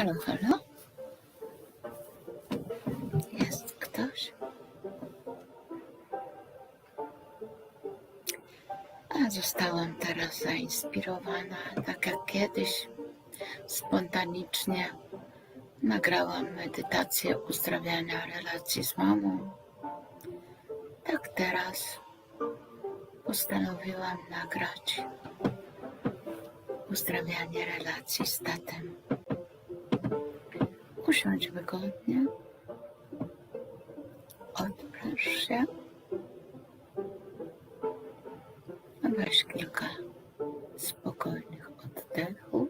Halo, halo? Jest ktoś? A zostałam teraz zainspirowana, tak jak kiedyś spontanicznie nagrałam medytację uzdrawiania relacji z mamą. Tak teraz postanowiłam nagrać uzdrawianie relacji z tatem. Usiądź wygodnie. Odpręż się. Weź kilka spokojnych oddechów.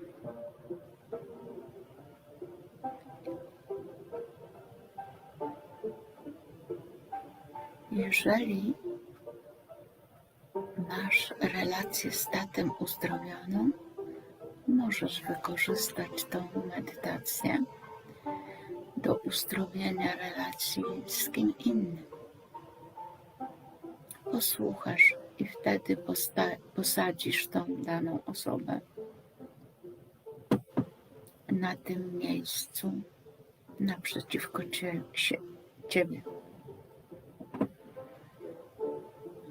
Jeżeli masz relację z tatem uzdrowioną, możesz wykorzystać tą medytację uzdrowienia relacji z kim innym. Posłuchasz i wtedy posadzisz tą daną osobę na tym miejscu naprzeciwko cie- się- ciebie.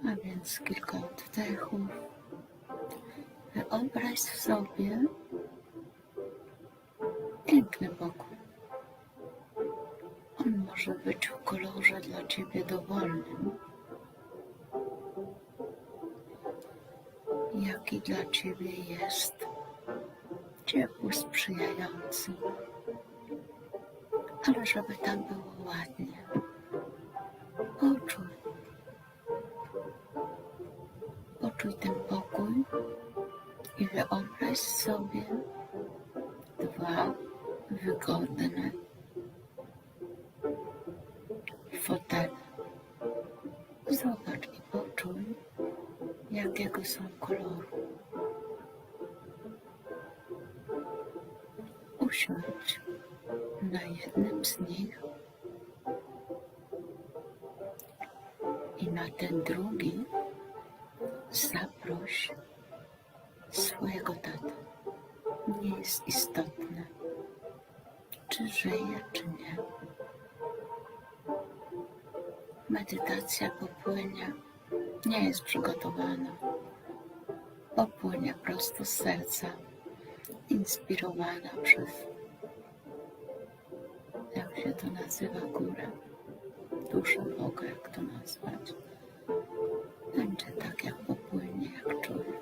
A więc kilka oddechów. Wyobraź sobie piękny pokój. Może być w kolorze dla ciebie dowolnym, jaki dla ciebie jest ciepły, sprzyjający, ale żeby tam było ładnie. Poczuj, poczuj ten pokój i wyobraź sobie dwa wygodne jakiego są koloru. Usiądź na jednym z nich i na ten drugi zaproś swojego tatę. Nie jest istotne, czy żyje, czy nie. Medytacja popłynie, nie jest przygotowana. Popłynie prosto z serca, inspirowana przez, jak się to nazywa, górę, duszę Boga, jak to nazwać. Będzie tak, jak popłynie, jak czuje.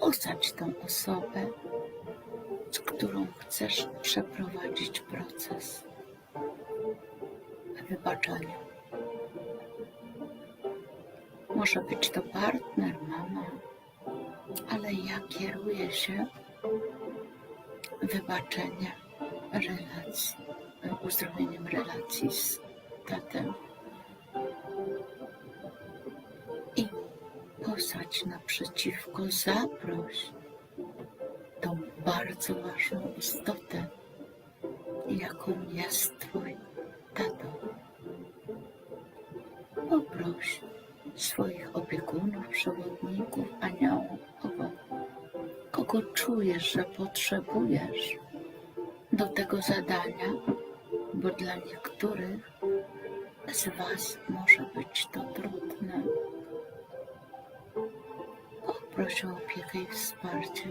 Osadź tą osobę, z którą chcesz przeprowadzić proces wybaczenia. Może być to partner, mama, ale ja kieruję się wybaczeniem relacji, uzdrowieniem relacji z tatem. I posadź naprzeciwko, zaproś tą bardzo ważną istotę, jaką jest Twój swoich opiekunów, przewodników, aniołów, kogo, kogo czujesz, że potrzebujesz do tego zadania, bo dla niektórych z Was może być to trudne. Poproś o opiekę i wsparcie.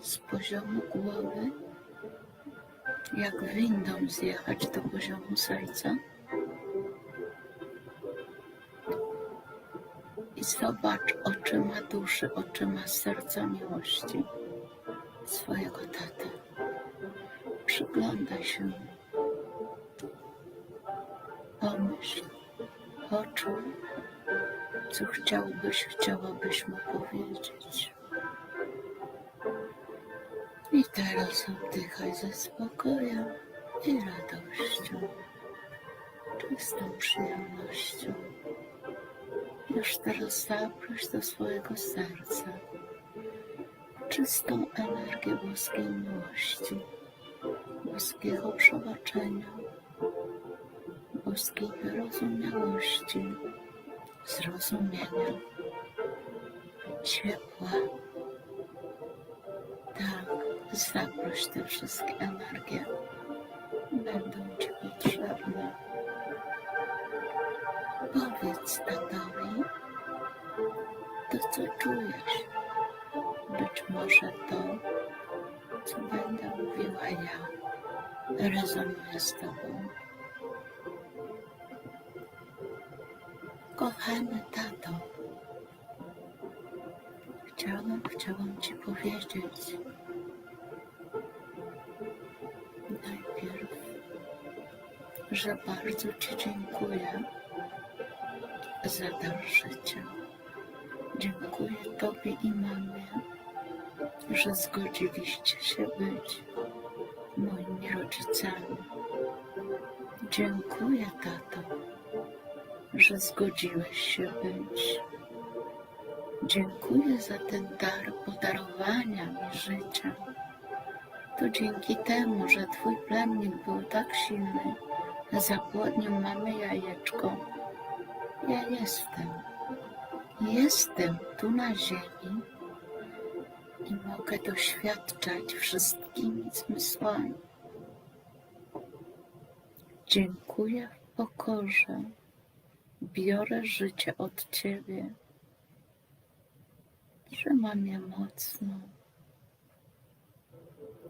Z poziomu głowy, jak windą zjechać do poziomu serca. I zobacz oczyma duszy, oczyma serca miłości swojego taty. Przyglądaj się. Pomyśl, poczuj, co chciałbyś, chciałabyś mu powiedzieć. Teraz oddychaj ze spokojem i radością, czystą przyjemnością. Już teraz zaproś do swojego serca czystą energię boskiej miłości, boskiego przebaczenia, boskiej wyrozumiałości, zrozumienia, ciepła. Zaproś te wszystkie energie. Będą Ci potrzebne. Powiedz tatowi to, co czujesz. Być może to, co będę mówiła ja, rezonuje z Tobą. Kochany tato, chciałam, chciałam Ci powiedzieć że bardzo Ci dziękuję za dar życia. Dziękuję Tobie i mamie, że zgodziliście się być moimi rodzicami. Dziękuję, tato, że zgodziłeś się być. Dziękuję za ten dar podarowania mi życia. To dzięki temu, że Twój plemnik był tak silny, zapłodnił mamy jajeczko. Ja jestem. Jestem tu na ziemi i mogę doświadczać wszystkimi zmysłami. Dziękuję w pokorze. Biorę życie od Ciebie. Trzymam je mocno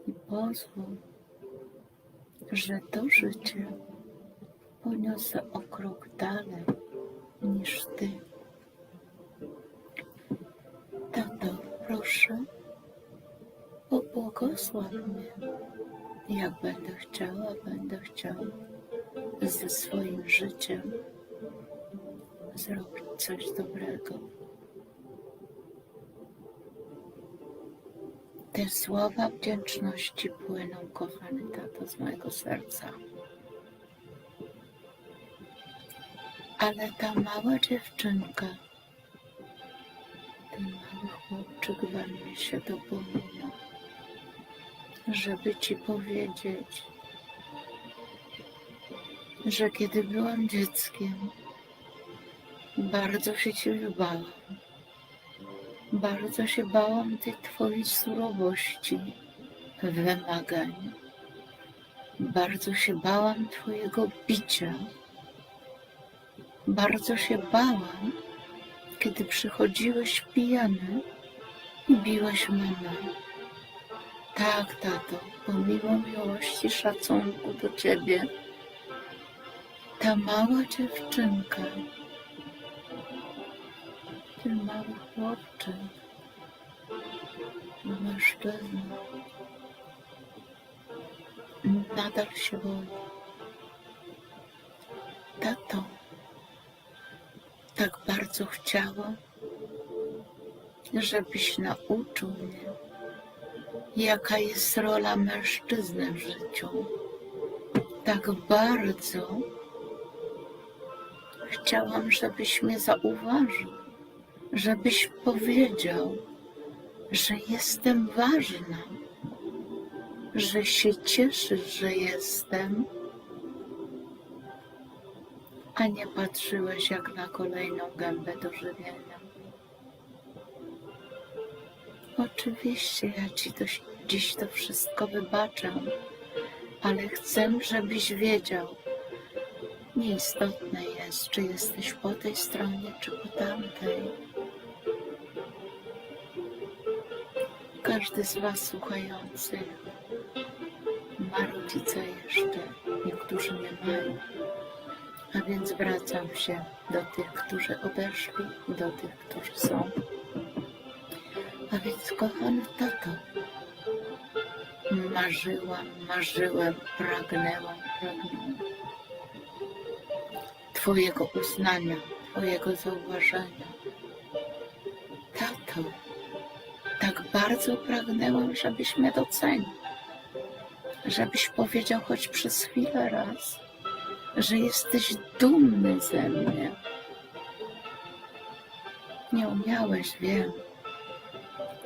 i pozwól, że to życie poniosę o krok dalej niż Ty. Tato, proszę, pobłogosław mnie. Jak będę chciała, będę chciał ze swoim życiem zrobić coś dobrego. Te słowa wdzięczności płyną, kochany tato, z mojego serca. Ale ta mała dziewczynka, ten mały chłopczyk we mnie się dopomina, żeby ci powiedzieć, że kiedy byłam dzieckiem, bardzo się ciebie bałam. Bardzo się bałam tej twojej surowości, wymagań. Bardzo się bałam twojego bicia. Bardzo się bałam, kiedy przychodziłeś pijany i biłeś mamę. Tak, tato, pomimo miłości, szacunku do ciebie, ta mała dziewczynka, ten mały chłopczyk, mężczyzna, nadal się boi. Tato, tak bardzo chciała, żebyś nauczył mnie, jaka jest rola mężczyzny w życiu. Tak bardzo chciałam, żebyś mnie zauważył, żebyś powiedział, że jestem ważna, że się cieszysz, że jestem, a nie patrzyłeś jak na kolejną gębę do żywienia. Oczywiście ja ci to, dziś to wszystko wybaczę, ale chcę, żebyś wiedział, Nieistotne jest, czy jesteś po tej stronie, czy po tamtej. Każdy z Was słuchających ma rodzica jeszcze, niektórzy nie mają. A więc wracam się do tych, którzy odeszli do tych, którzy są. A więc, kochany tato, marzyłam, marzyłem, pragnęłam, pragnęłam Twojego uznania, Twojego zauważenia. Tato, tak bardzo pragnęłam, żebyś mnie docenił, żebyś powiedział choć przez chwilę raz, że jesteś dumny ze mnie. Nie umiałeś, wiem,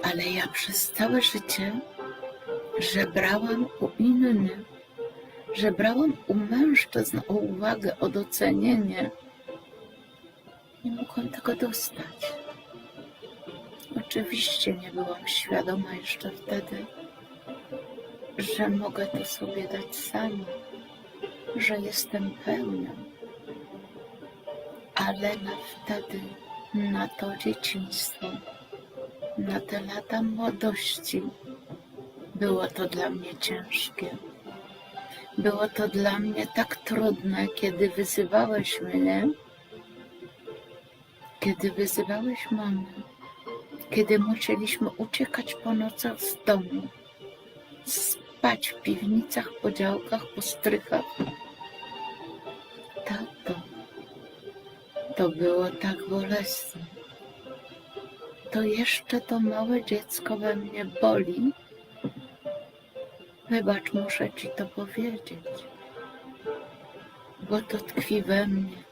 Ale ja przez całe życie żebrałam u innych, żebrałam u mężczyzn o uwagę, o docenienie. Nie mogłam tego dostać. Oczywiście nie byłam świadoma jeszcze wtedy, że mogę to sobie dać sama, że jestem pełna. Ale na wtedy, na to dzieciństwo, na te lata młodości, było to dla mnie ciężkie. Było to dla mnie tak trudne, kiedy wyzywałeś mnie, kiedy wyzywałeś mamę, kiedy musieliśmy uciekać po nocach z domu, spać w piwnicach, po działkach, po strychach. To było tak bolesne. To jeszcze to małe dziecko we mnie boli. Wybacz, muszę ci to powiedzieć, bo to tkwi we mnie.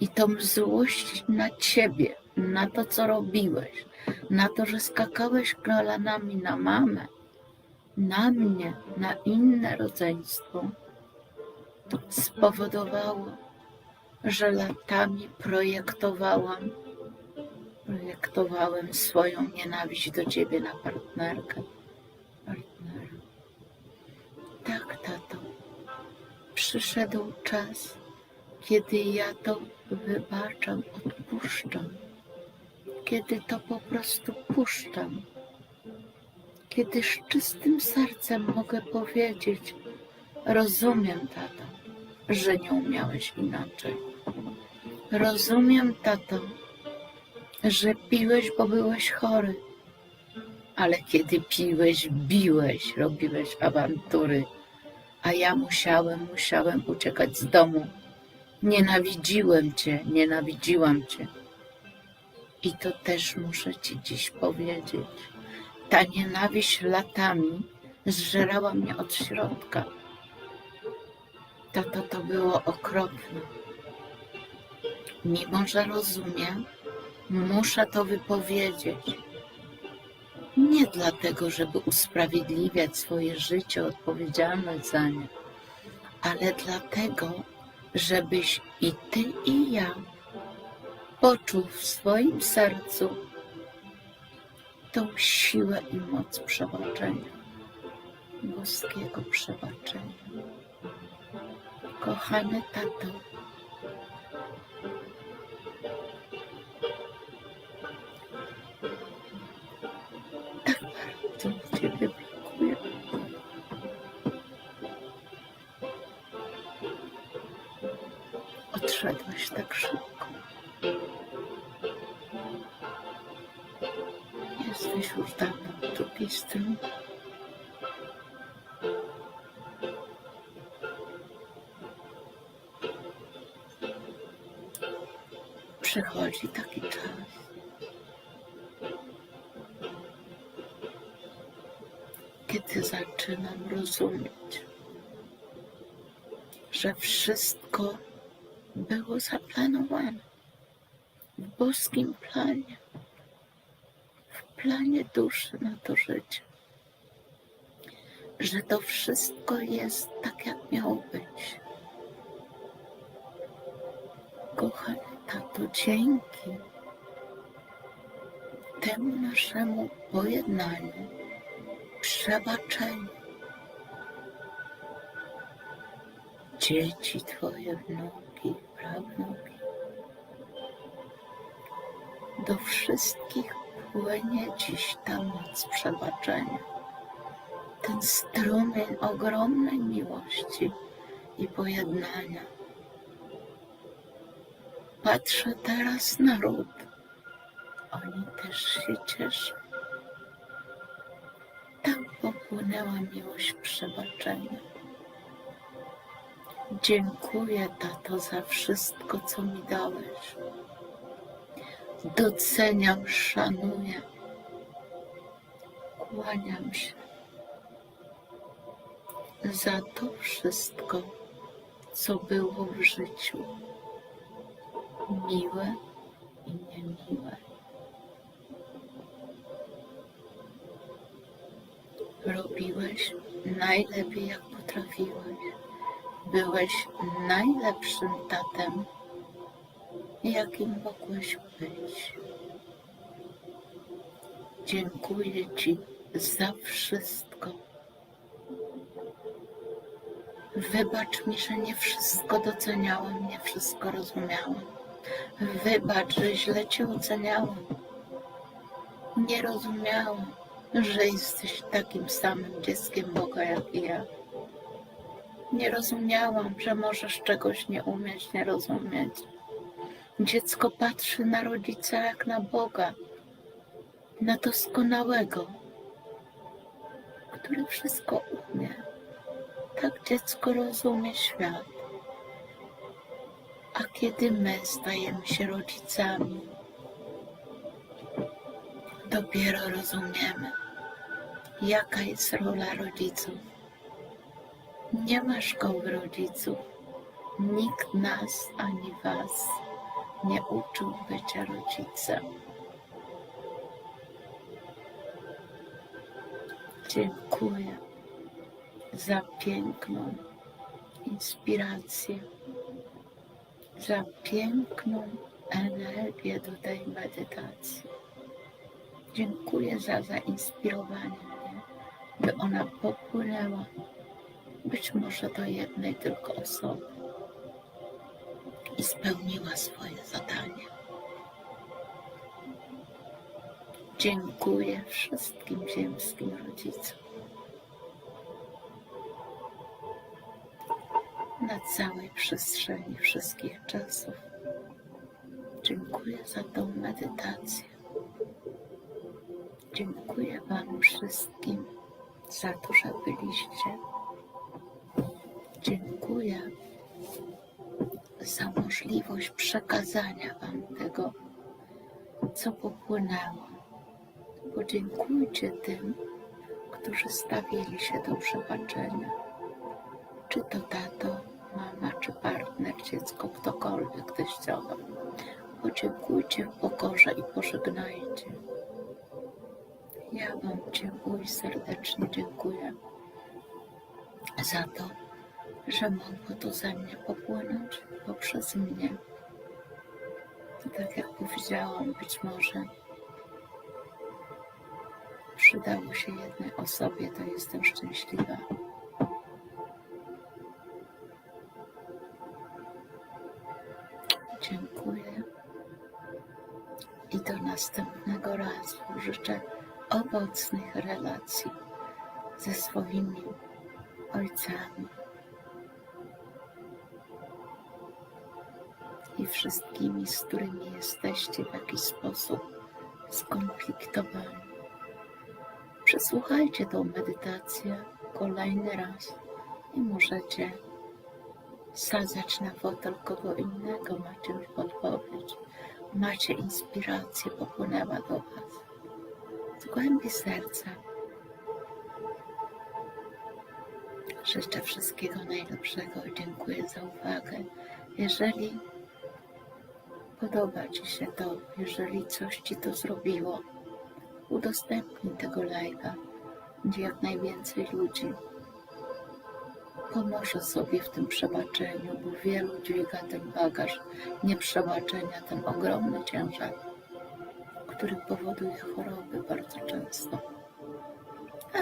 I tą złość na ciebie, na to, co robiłeś, na to, że skakałeś kolanami na mamę, na mnie, na inne rodzeństwo, spowodowało, że latami projektowałam, projektowałem swoją nienawiść do ciebie na partnerkę, partnera. Tak, tato, przyszedł czas, kiedy ja to wybaczam, odpuszczam, kiedy to po prostu puszczam, kiedy z czystym sercem mogę powiedzieć: Rozumiem, tato, że nie umiałeś inaczej. Rozumiem, tato, że piłeś, bo byłeś chory. Ale kiedy piłeś, biłeś, robiłeś awantury, a ja musiałem, musiałem uciekać z domu. Nienawidziłem cię, nienawidziłam cię. I to też muszę ci dziś powiedzieć. Ta nienawiść latami zżerała mnie od środka. Tato, to było okropne. Mimo, że rozumiem, muszę to wypowiedzieć. Nie dlatego, żeby usprawiedliwiać swoje życie, odpowiedzialność za nie, ale dlatego, żebyś i ty, i ja poczuł w swoim sercu tą siłę i moc przebaczenia, boskiego przebaczenia. Kochany tato, kiedy zaczynam rozumieć, że wszystko było zaplanowane w boskim planie, w planie duszy na to życie. Że to wszystko jest tak, jak miało być. Kochany tato, dzięki temu naszemu pojednaniu, przebaczeniu, dzieci Twoje, wnuki, prawnuki. Do wszystkich płynie dziś ta moc przebaczenia. Ten strumień ogromnej miłości i pojednania. Patrzę teraz na ród. Oni też się cieszą. Popłynęła miłość przebaczenia. Dziękuję, tato, za wszystko, co mi dałeś. Doceniam, szanuję. Kłaniam się za to wszystko, co było w życiu. Miłe i niemiłe. Robiłeś najlepiej, jak potrafiłeś. Byłeś najlepszym tatem, jakim mogłeś być. Dziękuję Ci za wszystko. Wybacz mi, że nie wszystko doceniałam, nie wszystko rozumiałam. Wybacz, że źle Cię oceniałam. Nie rozumiałam, że jesteś takim samym dzieckiem Boga jak i ja. Nie rozumiałam, że możesz czegoś nie umieć, nie rozumieć. Dziecko patrzy na rodzica jak na Boga, na doskonałego, który wszystko umie. Tak dziecko rozumie świat. A kiedy my stajemy się rodzicami, dopiero rozumiemy, jaka jest rola rodziców. Nie ma szkoły rodziców. Nikt nas ani was nie uczył bycia rodzicem. Dziękuję za piękną inspirację, za piękną energię do tej medytacji. Dziękuję za zainspirowanie mnie, by ona popłynęła być może do jednej tylko osoby i spełniła swoje zadanie. Dziękuję wszystkim ziemskim rodzicom na całej przestrzeni wszystkich czasów. Dziękuję za tą medytację. Dziękuję Wam wszystkim za to, że byliście. Dziękuję za możliwość przekazania Wam tego, co popłynęło. Podziękujcie tym, którzy stawili się do przebaczenia. Czy to tato, mama, czy partner, dziecko, ktokolwiek, teściowa. Podziękujcie w pokorze i pożegnajcie. Ja Wam dziękuję, serdecznie dziękuję za to, że mogło to ze mnie popłynąć poprzez mnie. Tak jak powiedziałam, być może przydało się jednej osobie, to jestem szczęśliwa. Dziękuję i do następnego razu życzę owocnych relacji ze swoimi ojcami i wszystkimi, z którymi jesteście w jakiś sposób skonfliktowani. Przesłuchajcie tą medytację kolejny raz i możecie sadzać na fotel kogo innego, macie już podpowiedź, macie inspirację, popłynęła do Was głębi serca. Życzę wszystkiego najlepszego i dziękuję za uwagę. Jeżeli podoba Ci się to, jeżeli coś Ci to zrobiło, udostępnij tego live'a, gdzie jak najwięcej ludzi pomoże sobie w tym przebaczeniu, bo wielu dźwiga ten bagaż nieprzebaczenia, ten ogromny ciężar, który powoduje choroby bardzo często.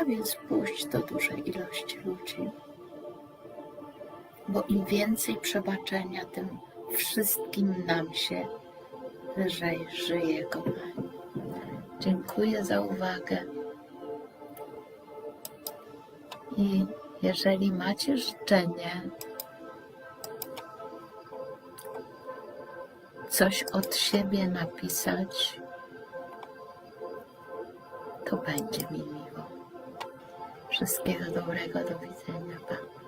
A więc puść do dużej ilości ludzi, bo im więcej przebaczenia, tym wszystkim nam się lżej żyje, kochani. Dziękuję za uwagę. I jeżeli macie życzenie, coś od siebie napisać, to będzie mi miło. Wszystkiego dobrego, do widzenia. Pa.